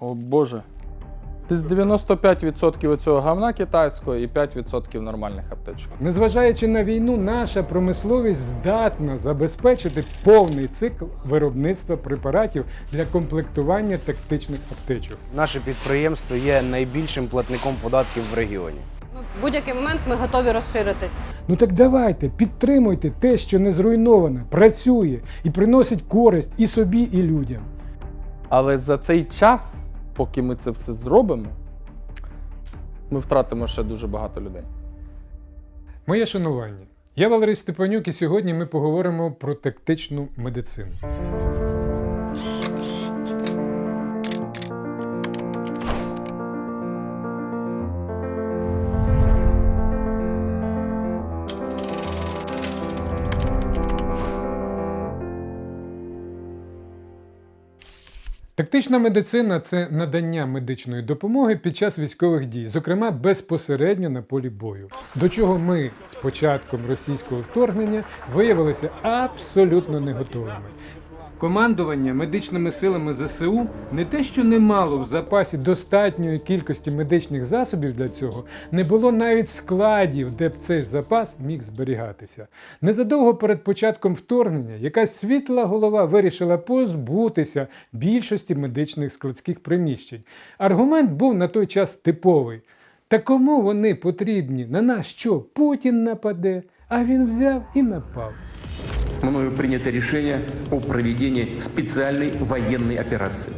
О Боже. Десь 95% цього говна китайського і 5% нормальних аптечок. Незважаючи на війну, наша промисловість здатна забезпечити повний цикл виробництва препаратів для комплектування тактичних аптечок. Наше підприємство є найбільшим платником податків в регіоні. В будь-який момент ми готові розширитись. Ну так давайте, підтримуйте те, що не зруйноване, працює і приносить користь і собі, і людям. Але за цей час, поки ми це все зробимо, ми втратимо ще дуже багато людей. Моє шанування. Я Валерій Степанюк, і сьогодні ми поговоримо про тактичну медицину. Тактична медицина це надання медичної допомоги під час військових дій, зокрема безпосередньо на полі бою. До чого ми з початком російського вторгнення виявилися абсолютно не готовими. Командування медичними силами ЗСУ не те, що не мало в запасі достатньої кількості медичних засобів для цього, не було навіть складів, де б цей запас міг зберігатися. Незадовго перед початком вторгнення якась світла голова вирішила позбутися більшості медичних складських приміщень. Аргумент був на той час типовий. Та кому вони потрібні? На нас що? Путін нападе? А він взяв і напав. Мною принято рішення о проведенні спеціальної воєнної операції.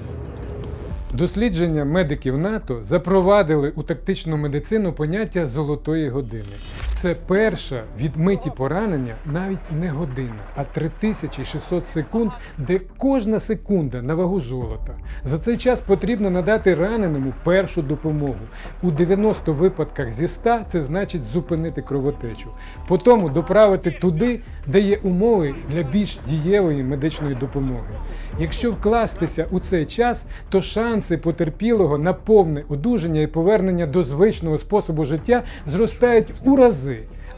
Дослідження медиків НАТО запровадили у тактичну медицину поняття золотої години. Це перша від миті поранення навіть не година, а 3600 секунд, де кожна секунда на вагу золота. За цей час потрібно надати раненому першу допомогу. У 90 випадках зі 100 це значить зупинити кровотечу. Потім доправити туди, де є умови для більш дієвої медичної допомоги. Якщо вкластися у цей час, то шанси потерпілого на повне одужання і повернення до звичного способу життя зростають у рази.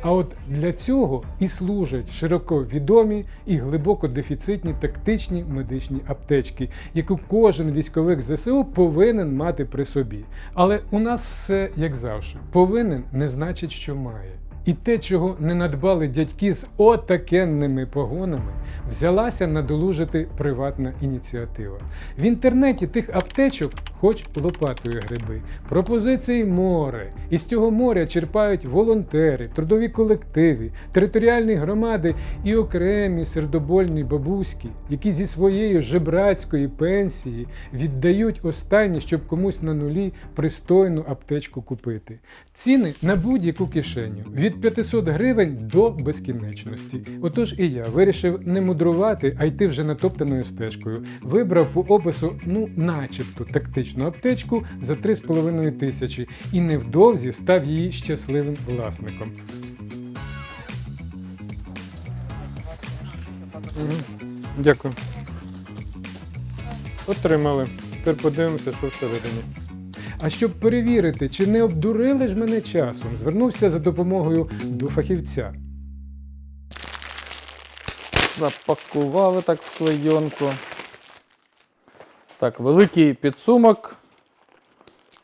А от для цього і служать широко відомі і глибоко дефіцитні тактичні медичні аптечки, яку кожен військовик ЗСУ повинен мати при собі. Але у нас все як завжди. Повинен не значить, що має. І те, чого не надбали дядьки з отакенними погонами, взялася надолужити приватна ініціатива. В інтернеті тих аптечок, хоч лопатою гриби, пропозицій море. І з цього моря черпають волонтери, трудові колективи, територіальні громади і окремі сердобольні бабуськи, які зі своєї жебрацької пенсії віддають останнє, щоб комусь на нулі пристойну аптечку купити. Ціни на будь-яку кишеню від 500 гривень до безкінечності. Отож і я вирішив не мудрувати, а йти вже натоптаною стежкою. Вибрав по опису, ну, начебто, тактичну аптечку за 3,5 тисячі і невдовзі став її щасливим власником. Дякую. Отримали. Тепер подивимося, що всередині. А щоб перевірити, чи не обдурили ж мене часом, звернувся за допомогою до фахівця. Запакували так в клейонку. Так, великий підсумок.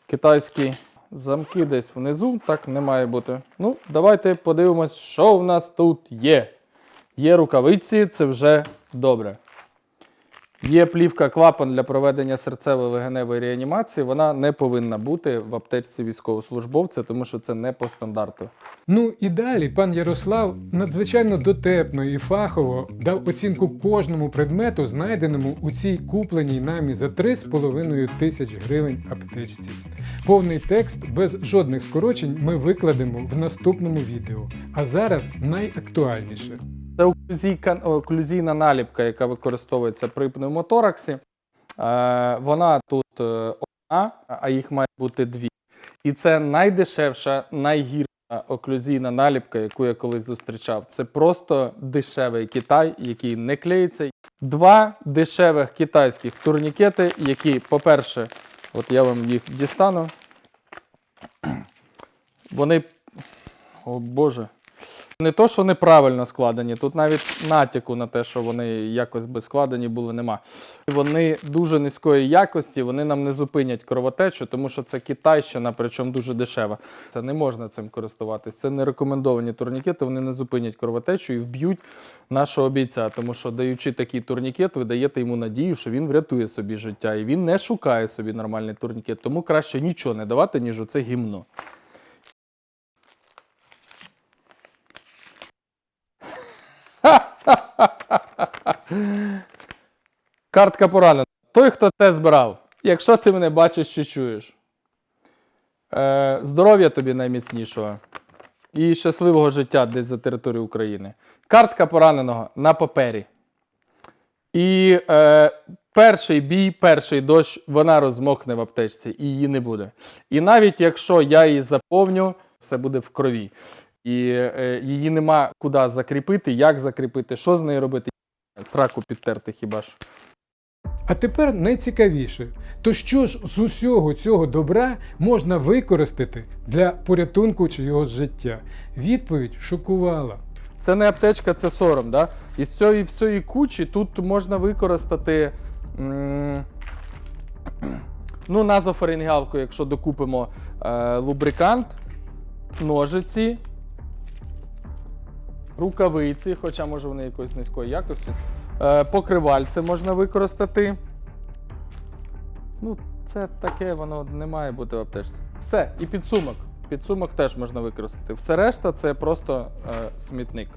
Китайський. Замки десь внизу, так не має бути. Ну, давайте подивимось, що в нас тут є. Є рукавиці, це вже добре. Є плівка клапан для проведення серцево-легеневої реанімації. Вона не повинна бути в аптечці військовослужбовця, тому що це не по стандарту. Ну і далі пан Ярослав надзвичайно дотепно і фахово дав оцінку кожному предмету, знайденому у цій купленій нами за 3,5 тисяч гривень аптечці. Повний текст без жодних скорочень ми викладемо в наступному відео. А зараз найактуальніше. Це оклюзійна наліпка, яка використовується при пневмотораксі. Е, вона тут е, одна, а їх має бути дві. І це найдешевша, найгірша оклюзійна наліпка, яку я колись зустрічав. Це просто дешевий Китай, який не клеїться. Два дешевих китайських турнікети, які, по-перше, от я вам їх дістану. Вони. О Боже. Не то, що неправильно складені, тут навіть натяку на те, що вони якось би складені були, нема. Вони дуже низької якості, вони нам не зупинять кровотечу, тому що це китайщина, причому дуже дешева. Це не можна цим користуватись. Це не рекомендовані турнікети, вони не зупинять кровотечу і вб'ють нашого бійця. Тому що, даючи такий турнікет, ви даєте йому надію, що він врятує собі життя. І він не шукає собі нормальний турнікет. Тому краще нічого не давати, ніж оце гімно. Картка поранена. Той, хто те збирав, якщо ти мене бачиш чи чуєш. Е, здоров'я тобі найміцнішого і щасливого життя десь за територією України. Картка пораненого на папері. І е, перший бій, перший дощ, вона розмокне в аптечці і її не буде. І навіть якщо я її заповню, все буде в крові. І е, її нема куди закріпити, як закріпити, що з нею робити. Сраку підтерти хіба що. А тепер найцікавіше, то що ж з усього цього добра можна використати для порятунку чогось життя? Відповідь шокувала. Це не аптечка, це сором. Да? Із цієї всієї кучі тут можна використати м, ну, назофарингалку, якщо докупимо е, лубрикант, ножиці, рукавиці, хоча може вони якоїсь низької якості. Е, покривальце можна використати. Ну, це таке, воно не має бути в аптечці. Все, і підсумок. Підсумок теж можна використати. Все решта це просто е, смітник.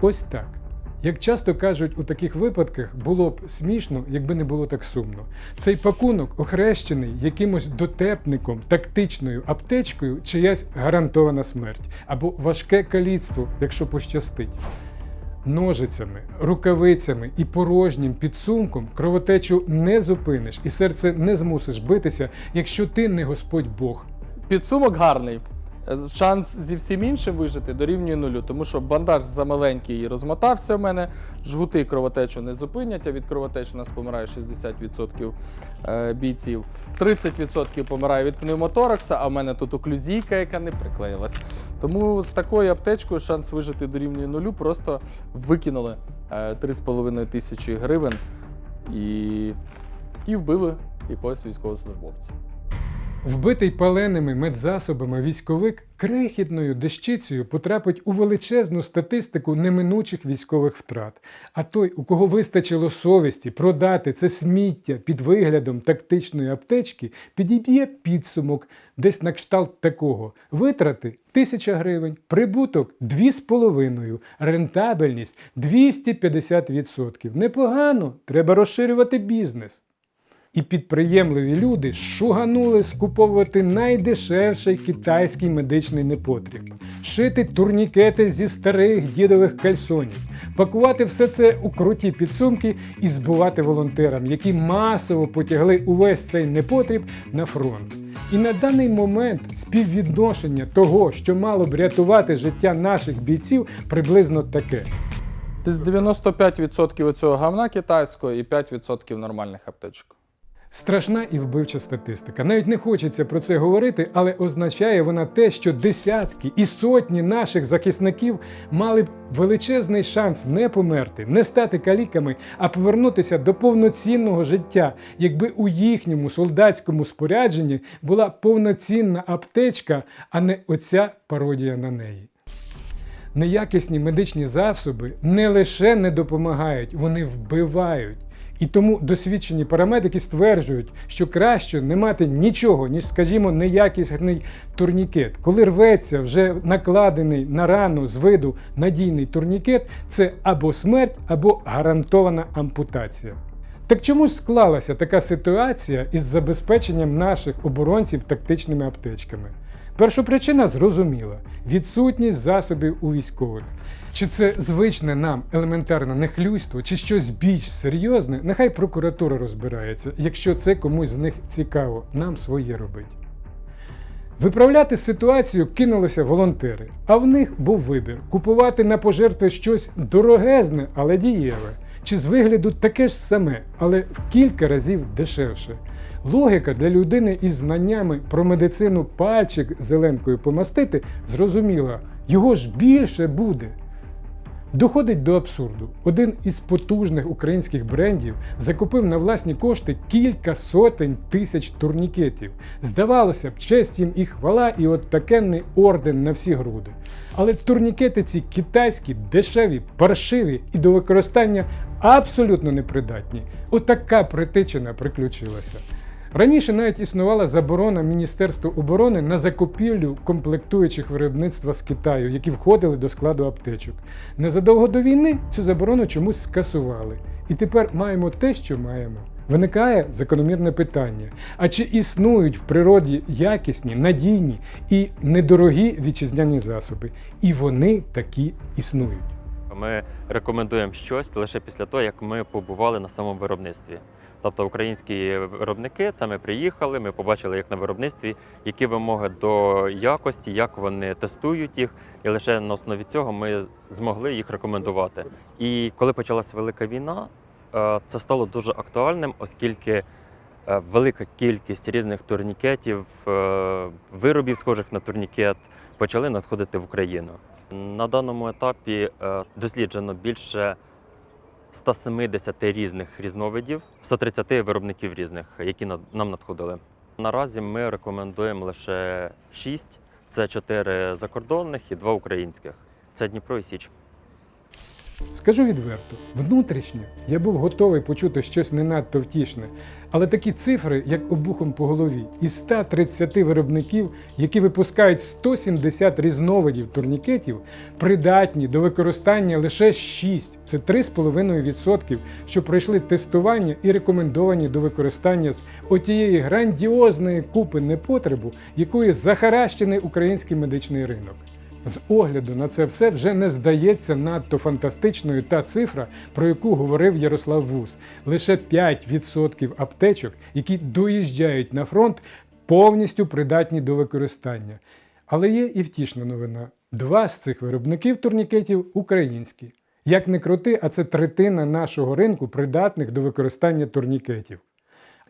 Ось так. Як часто кажуть у таких випадках, було б смішно, якби не було так сумно. Цей пакунок охрещений якимось дотепником, тактичною аптечкою, чиясь гарантована смерть або важке каліцтво, якщо пощастить. Ножицями, рукавицями і порожнім підсумком кровотечу не зупиниш і серце не змусиш битися, якщо ти не Господь Бог. Підсумок гарний. Е, Шанс зі всім іншим вижити дорівнює нулю, тому що бандаж замаленький і розмотався в мене, жгути кровотечу не зупинять, а від кровотечі у нас помирає 60% е, бійців. 30% помирає від пневмоторакса, а в мене тут оклюзійка, яка не приклеїлась. Тому з такою аптечкою шанс вижити дорівнює нулю, просто викинули е, 3,5 тисячі гривень і, і вбили якогось військовослужбовця. Вбитий паленими медзасобами військовик крихітною дещицею потрапить у величезну статистику неминучих військових втрат. А той, у кого вистачило совісті продати це сміття під виглядом тактичної аптечки, підіб'є підсумок десь на кшталт такого: витрати 1000 гривень, прибуток 2,5, рентабельність 250%. Непогано, треба розширювати бізнес. І підприємливі люди шуганули скуповувати найдешевший китайський медичний непотріб, шити турнікети зі старих дідових кальсонів, пакувати все це у круті підсумки і збувати волонтерам, які масово потягли увесь цей непотріб на фронт. І на даний момент співвідношення того, що мало б рятувати життя наших бійців, приблизно таке. Десь 95% оцього гавна китайського і 5% нормальних аптечок. Страшна і вбивча статистика. Навіть не хочеться про це говорити, але означає вона те, що десятки і сотні наших захисників мали б величезний шанс не померти, не стати каліками, а повернутися до повноцінного життя, якби у їхньому солдатському спорядженні була повноцінна аптечка, а не оця пародія на неї. Неякісні медичні засоби не лише не допомагають, вони вбивають. І тому досвідчені парамедики стверджують, що краще не мати нічого, ніж, скажімо, неякісний турнікет. Коли рветься вже накладений на рану з виду надійний турнікет, це або смерть, або гарантована ампутація. Так чому ж склалася така ситуація із забезпеченням наших оборонців тактичними аптечками? Першопричина зрозуміла відсутність засобів у військових. Чи це звичне нам елементарне нехлюйство, чи щось більш серйозне, нехай прокуратура розбирається, якщо це комусь з них цікаво, нам своє робить. Виправляти ситуацію кинулися волонтери, а в них був вибір купувати на пожертви щось дорогезне, але дієве, чи з вигляду таке ж саме, але в кілька разів дешевше. Логіка для людини із знаннями про медицину пальчик зеленкою помастити зрозуміла, Його ж більше буде. Доходить до абсурду. Один із потужних українських брендів закупив на власні кошти кілька сотень тисяч турнікетів. Здавалося б, честь їм і хвала, і от такенний орден на всі груди. Але турнікети ці китайські, дешеві, паршиві і до використання абсолютно непридатні. Отака притичина приключилася. Раніше навіть існувала заборона Міністерства оборони на закупівлю комплектуючих виробництва з Китаю, які входили до складу аптечок. Незадовго до війни цю заборону чомусь скасували. І тепер маємо те, що маємо. Виникає закономірне питання: а чи існують в природі якісні, надійні і недорогі вітчизняні засоби? І вони такі існують. Ми рекомендуємо щось лише після того, як ми побували на самому виробництві. Тобто українські виробники, це ми приїхали, ми побачили як на виробництві, які вимоги до якості, як вони тестують їх, і лише на основі цього ми змогли їх рекомендувати. І коли почалася велика війна, е, це стало дуже актуальним, оскільки е, велика кількість різних турнікетів, е, виробів, схожих на турнікет, почали надходити в Україну. На даному етапі досліджено більше 170 різних різновидів, 130 виробників різних, які нам надходили. Наразі ми рекомендуємо лише 6. Це 4 закордонних і 2 українських. Це Дніпро і Січ. Скажу відверто, внутрішньо я був готовий почути щось не надто втішне, але такі цифри, як обухом по голові, із 130 виробників, які випускають 170 різновидів турнікетів, придатні до використання лише 6, це 3,5%, що пройшли тестування і рекомендовані до використання з отієї грандіозної купи непотребу, якої захаращений український медичний ринок. З огляду на це все вже не здається надто фантастичною та цифра, про яку говорив Ярослав Вус. Лише 5% аптечок, які доїжджають на фронт, повністю придатні до використання. Але є і втішна новина: два з цих виробників турнікетів українські. Як не крути, а це третина нашого ринку придатних до використання турнікетів.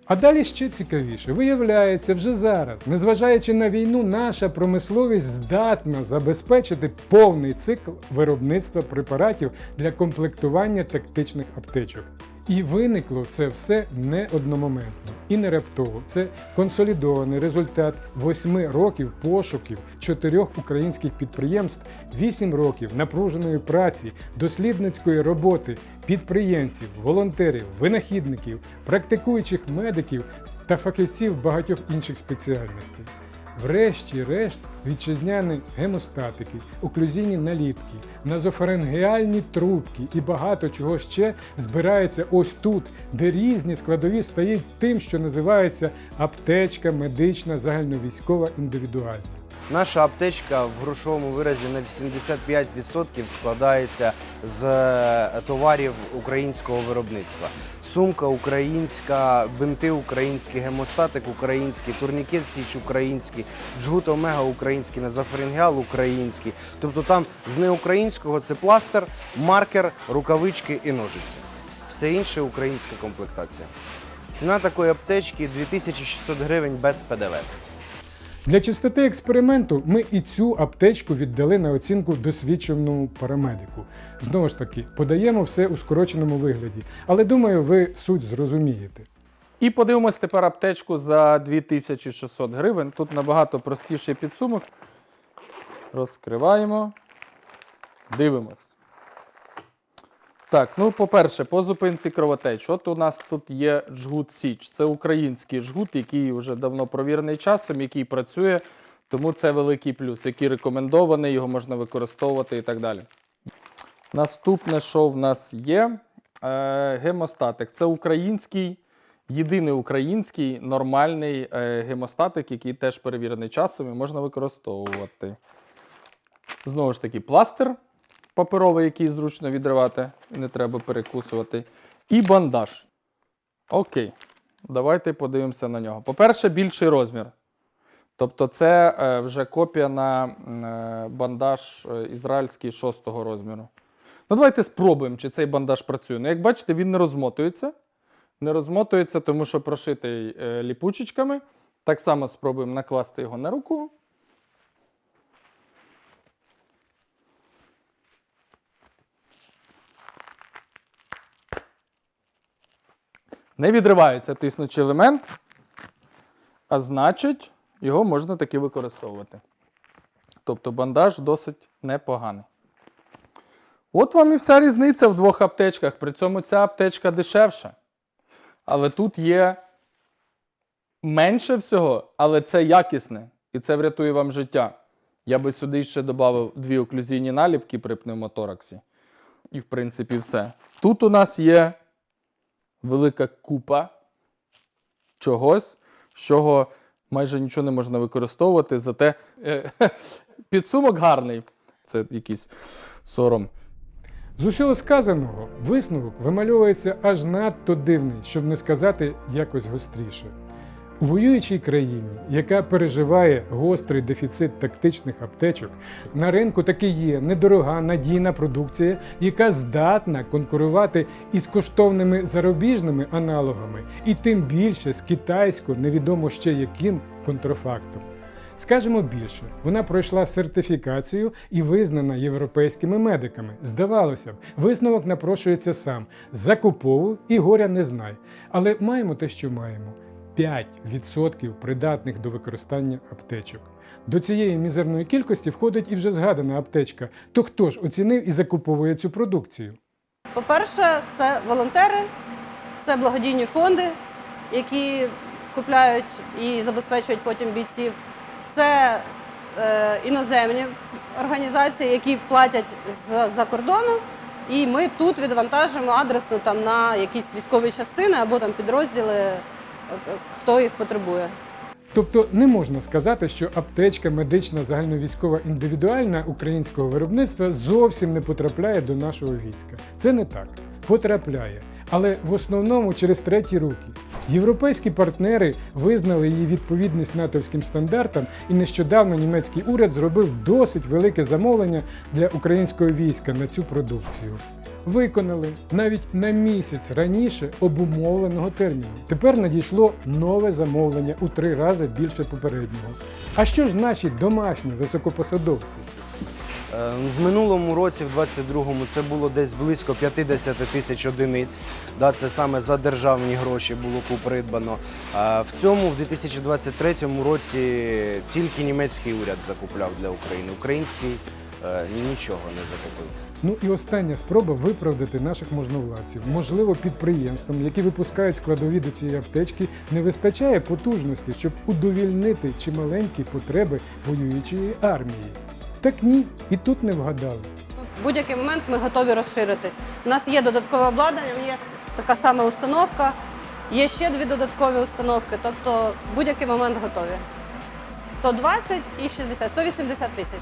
А далі ще цікавіше, виявляється, вже зараз, незважаючи на війну, наша промисловість здатна забезпечити повний цикл виробництва препаратів для комплектування тактичних аптечок. І виникло це все не одномоментно і не раптово. Це консолідований результат восьми років пошуків чотирьох українських підприємств, вісім років напруженої праці, дослідницької роботи, підприємців, волонтерів, винахідників, практикуючих медиків та фахівців багатьох інших спеціальностей. Врешті-решт, вітчизняні гемостатики, оклюзійні наліпки, назофарингеальні трубки і багато чого ще збирається ось тут, де різні складові стають тим, що називається аптечка медична загальновійськова індивідуальна. Наша аптечка в грошовому виразі на 85% складається з е, товарів українського виробництва. Сумка українська, бинти українські, гемостатик український, турнікет січ український, джгут омега український, назофарингеал український. Тобто там з неукраїнського це пластир, маркер, рукавички і ножиці. Все інше українська комплектація. Ціна такої аптечки 2600 гривень без ПДВ. Для чистоти експерименту ми і цю аптечку віддали на оцінку досвідченому парамедику. Знову ж таки, подаємо все у скороченому вигляді, але думаю, ви суть зрозумієте. І подивимось тепер аптечку за 2600 гривень. Тут набагато простіший підсумок. Розкриваємо. Дивимось. Так, ну, по-перше, по зупинці кровотеч. От у нас тут є жгут Січ. Це український жгут, який вже давно провірений часом, який працює, тому це великий плюс, який рекомендований, його можна використовувати і так далі. Наступне, що в нас є? Е, гемостатик. Це український, єдиний український нормальний е, гемостатик, який теж перевірений часом і можна використовувати. Знову ж таки, пластир паперовий, який зручно відривати, не треба перекусувати. І бандаж. Окей. Давайте подивимося на нього. По-перше, більший розмір. Тобто, це е, вже копія на е, бандаж е, ізраїльський 6 розміру. Ну, давайте спробуємо, чи цей бандаж працює. Ну, як бачите, він не розмотується. Не розмотується, тому що прошитий ліпучечками. Так само спробуємо накласти його на руку. Не відривається тиснучий елемент, а значить, його можна таки використовувати. Тобто бандаж досить непоганий. От вам і вся різниця в двох аптечках. При цьому ця аптечка дешевша. Але тут є менше всього, але це якісне. І це врятує вам життя. Я би сюди ще додав дві оклюзійні наліпки при пневмотораксі. І, в принципі, все. Тут у нас є велика купа чогось, з чого майже нічого не можна використовувати, зате е, підсумок гарний. Це якийсь сором. З усього сказаного висновок вимальовується аж надто дивний, щоб не сказати якось гостріше. У воюючій країні, яка переживає гострий дефіцит тактичних аптечок, на ринку таки є недорога надійна продукція, яка здатна конкурувати із коштовними зарубіжними аналогами, і тим більше з китайсько невідомо ще яким контрафактом. Скажемо більше, вона пройшла сертифікацію і визнана європейськими медиками. Здавалося б, висновок напрошується сам. Закуповуй і горя не знай. Але маємо те, що маємо. 5% придатних до використання аптечок. До цієї мізерної кількості входить і вже згадана аптечка. То хто ж оцінив і закуповує цю продукцію? По-перше, це волонтери, це благодійні фонди, які купляють і забезпечують потім бійців. Це е, іноземні організації, які платять з-за кордону. І ми тут відвантажимо адресно там на якісь військові частини або там підрозділи, хто їх потребує. Тобто не можна сказати, що аптечка медична загальновійськова індивідуальна українського виробництва зовсім не потрапляє до нашого війська. Це не так. Потрапляє. Але в основному через треті руки. Європейські партнери визнали її відповідність натовським стандартам, і нещодавно німецький уряд зробив досить велике замовлення для українського війська на цю продукцію. Виконали навіть на місяць раніше обумовленого терміну. Тепер надійшло нове замовлення у три рази більше попереднього. А що ж наші домашні високопосадовці? Е, В минулому році, в 22-му, це було десь близько 50 тисяч одиниць. Це саме за державні гроші було придбано. А в цьому, в 2023 році, тільки німецький уряд закупляв для України. Український е, нічого не закупив. Ну і остання спроба виправдати наших можновладців. Можливо, підприємствам, які випускають складові до цієї аптечки, не вистачає потужності, щоб удовільнити чималенькі потреби воюючої армії. Так ні, і тут не вгадали. В будь-який момент ми готові розширитись. У нас є додаткове обладнання, є така сама установка, є ще дві додаткові установки, тобто будь-який момент готові. 120 і 60, 180 тисяч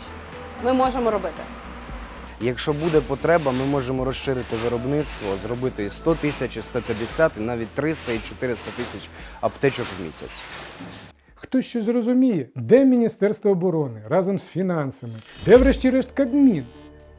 ми можемо робити. Якщо буде потреба, ми можемо розширити виробництво, зробити 100 тисяч, 150, і навіть 300 і 400 тисяч аптечок в місяць. Хтось щось зрозуміє, де Міністерство оборони разом з фінансами, де врешті-решт Кабмін?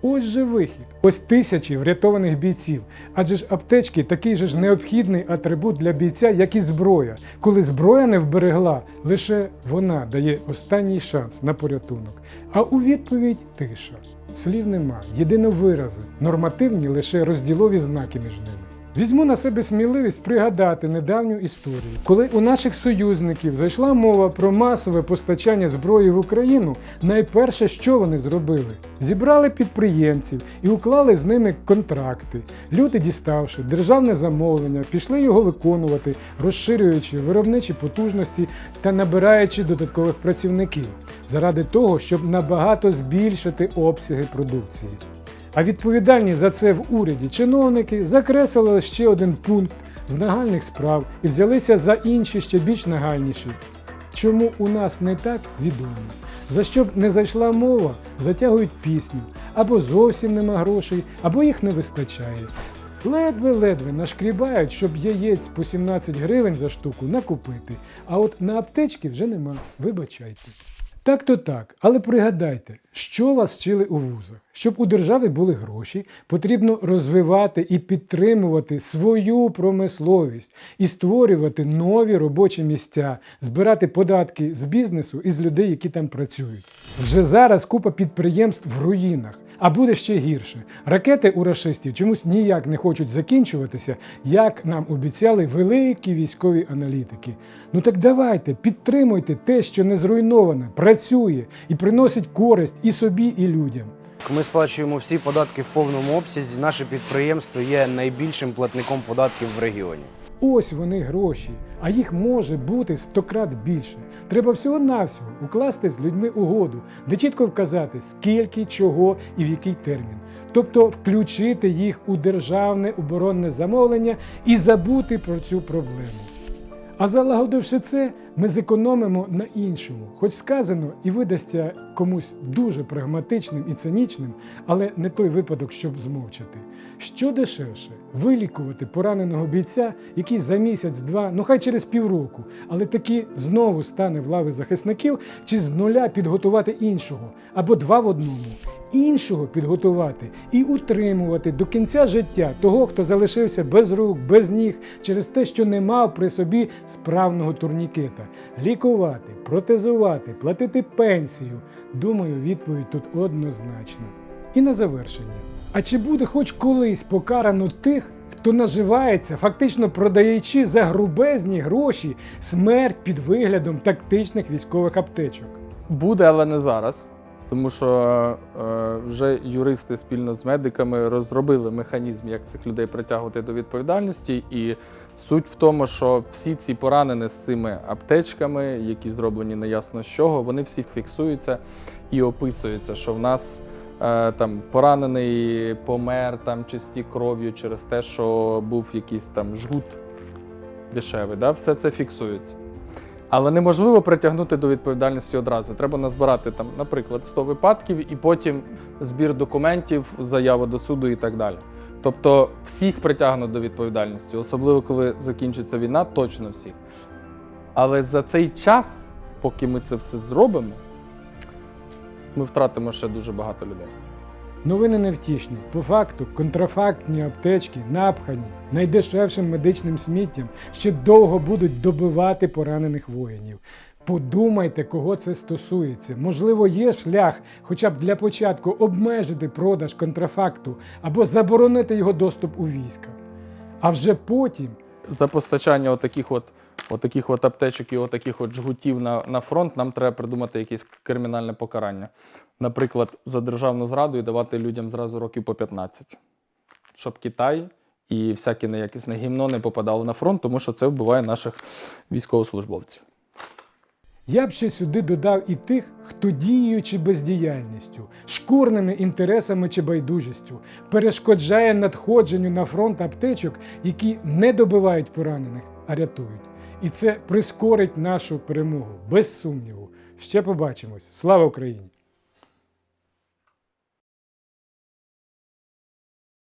Ось же вихід. Ось тисячі врятованих бійців. Адже ж аптечки такий же ж необхідний атрибут для бійця, як і зброя. Коли зброя не вберегла, лише вона дає останній шанс на порятунок. А у відповідь тиша. Слів нема, єдиновирази, нормативні лише розділові знаки між ними. Візьму на себе сміливість пригадати недавню історію, коли у наших союзників зайшла мова про масове постачання зброї в Україну. Найперше, що вони зробили? Зібрали підприємців і уклали з ними контракти. Люди, діставши державне замовлення, пішли його виконувати, розширюючи виробничі потужності та набираючи додаткових працівників заради того, щоб набагато збільшити обсяги продукції. А відповідальні за це в уряді чиновники закреслили ще один пункт з нагальних справ і взялися за інші ще більш нагальніші. Чому у нас не так відомо? За що б не зайшла мова, затягують пісню, або зовсім нема грошей, або їх не вистачає. Ледве-ледве нашкрібають, щоб яєць по 17 гривень за штуку накупити, а от на аптечки вже нема, вибачайте. Так то так, але пригадайте, що вас вчили у вузах. Щоб у держави були гроші, потрібно розвивати і підтримувати свою промисловість і створювати нові робочі місця, збирати податки з бізнесу і з людей, які там працюють. Вже зараз купа підприємств в руїнах, А буде ще гірше. Ракети у рашистів чомусь ніяк не хочуть закінчуватися, як нам обіцяли великі військові аналітики. Ну так давайте, підтримуйте те, що не зруйноване, працює і приносить користь і собі, і людям. Ми сплачуємо всі податки в повному обсязі. Наше підприємство є найбільшим платником податків в регіоні. Ось вони гроші, а їх може бути стократ більше. Треба всього-навсього укласти з людьми угоду, де чітко вказати, скільки, чого і в який термін. Тобто включити їх у державне оборонне замовлення і забути про цю проблему. А залагодивши це, ми зекономимо на іншому, хоч сказано і видасться комусь дуже прагматичним і цинічним, але не той випадок, щоб змовчати. Що дешевше вилікувати пораненого бійця, який за місяць-два, ну хай через півроку, але таки знову стане в лави захисників, чи з нуля підготувати іншого, або два в одному, іншого підготувати і утримувати до кінця життя того, хто залишився без рук, без ніг, через те, що не мав при собі справного турнікета. Лікувати, протезувати, платити пенсію. Думаю, відповідь тут однозначна. І на завершення. А чи буде хоч колись покарано тих, хто наживається, фактично продаючи за грубезні гроші смерть під виглядом тактичних військових аптечок? Буде, але не зараз. Тому що е, вже юристи спільно з медиками розробили механізм, як цих людей притягувати до відповідальності. І суть в тому, що всі ці поранені з цими аптечками, які зроблені неясно з чого, вони всі фіксуються і описуються, що в нас е, там поранений помер там чи стік кров'ю через те, що був якийсь там жгут дешевий. Да? Все це фіксується. Але неможливо притягнути до відповідальності одразу. Треба назбирати там, наприклад, 100 випадків і потім збір документів, заява до суду і так далі. Тобто всіх притягнуть до відповідальності, особливо коли закінчиться війна, точно всіх. Але за цей час, поки ми це все зробимо, ми втратимо ще дуже багато людей. Новини невтішні. По факту, контрафактні аптечки, напхані найдешевшим медичним сміттям, ще довго будуть добивати поранених воїнів. Подумайте, кого це стосується. Можливо, є шлях, хоча б для початку обмежити продаж контрафакту або заборонити його доступ у війська. А вже потім За постачання отаких от, отаких от аптечок і отаких от жгутів на, на фронт нам треба придумати якесь кримінальне покарання. Наприклад, за державну зраду і давати людям зразу років по 15. Щоб Китай і всяке неякісне гімно не попадало на фронт, тому що це вбиває наших військовослужбовців. Я б ще сюди додав і тих, хто діючи бездіяльністю, шкурними інтересами чи байдужістю, перешкоджає надходженню на фронт аптечок, які не добивають поранених, а рятують. І це прискорить нашу перемогу, без сумніву. Ще побачимось. Слава Україні!